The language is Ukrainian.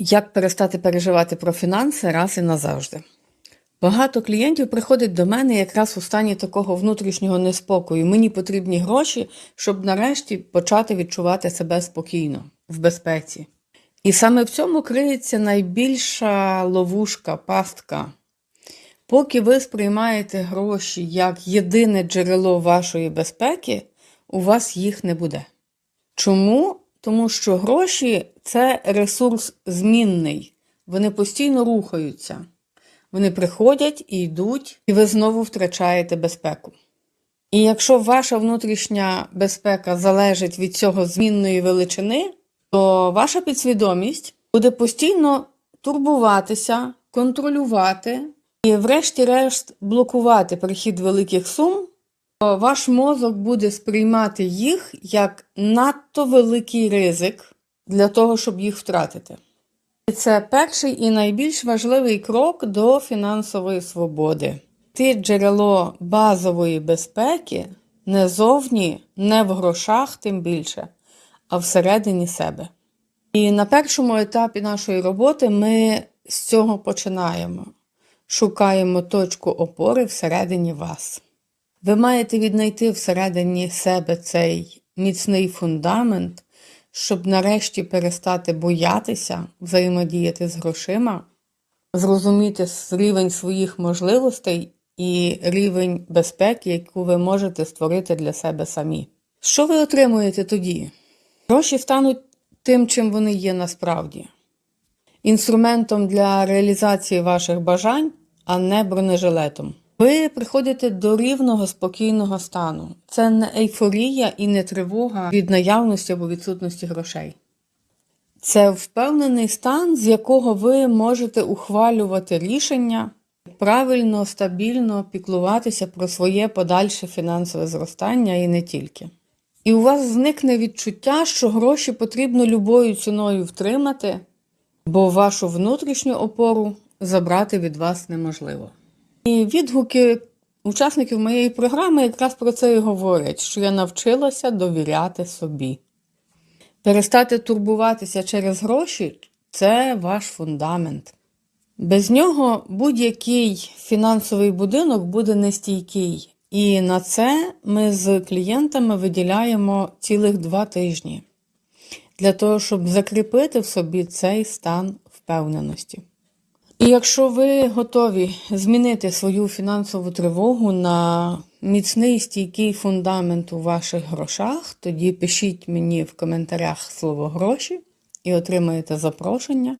Як перестати переживати про фінанси раз і назавжди? Багато клієнтів приходять до мене якраз у стані такого внутрішнього неспокою. Мені потрібні гроші, щоб нарешті почати відчувати себе спокійно, в безпеці. І саме в цьому криється найбільша ловушка, пастка. Поки ви сприймаєте гроші як єдине джерело вашої безпеки, у вас їх не буде. Чому? Тому що гроші це ресурс змінний. Вони постійно рухаються. Вони приходять і йдуть, і ви знову втрачаєте безпеку. І якщо ваша внутрішня безпека залежить від цього змінної величини, то ваша підсвідомість буде постійно турбуватися, контролювати і, врешті-решт, блокувати прихід великих сум, то ваш мозок буде сприймати їх як надто великий ризик для того, щоб їх втратити. І це перший і найбільш важливий крок до фінансової свободи. Ти джерело базової безпеки не зовні, не в грошах, тим більше, а всередині себе. І на першому етапі нашої роботи ми з цього починаємо. Шукаємо точку опори всередині вас. Ви маєте віднайти всередині себе цей міцний фундамент, щоб нарешті перестати боятися взаємодіяти з грошима, зрозуміти рівень своїх можливостей і рівень безпеки, яку ви можете створити для себе самі. Що ви отримуєте тоді? Гроші стануть тим, чим вони є насправді, інструментом для реалізації ваших бажань, а не бронежилетом. Ви приходите до рівного спокійного стану. Це не ейфорія і не тривога від наявності або відсутності грошей. Це впевнений стан, з якого ви можете ухвалювати рішення, правильно, стабільно піклуватися про своє подальше фінансове зростання і не тільки. І у вас зникне відчуття, що гроші потрібно любою ціною втримати, бо вашу внутрішню опору забрати від вас неможливо. І відгуки учасників моєї програми якраз про це і говорять, що я навчилася довіряти собі. Перестати турбуватися через гроші це ваш фундамент. Без нього будь-який фінансовий будинок буде нестійкий. І на це ми з клієнтами виділяємо цілих два тижні для того, щоб закріпити в собі цей стан впевненості. І якщо ви готові змінити свою фінансову тривогу на міцний стійкий фундамент у ваших грошах, тоді пишіть мені в коментарях слово гроші і отримаєте запрошення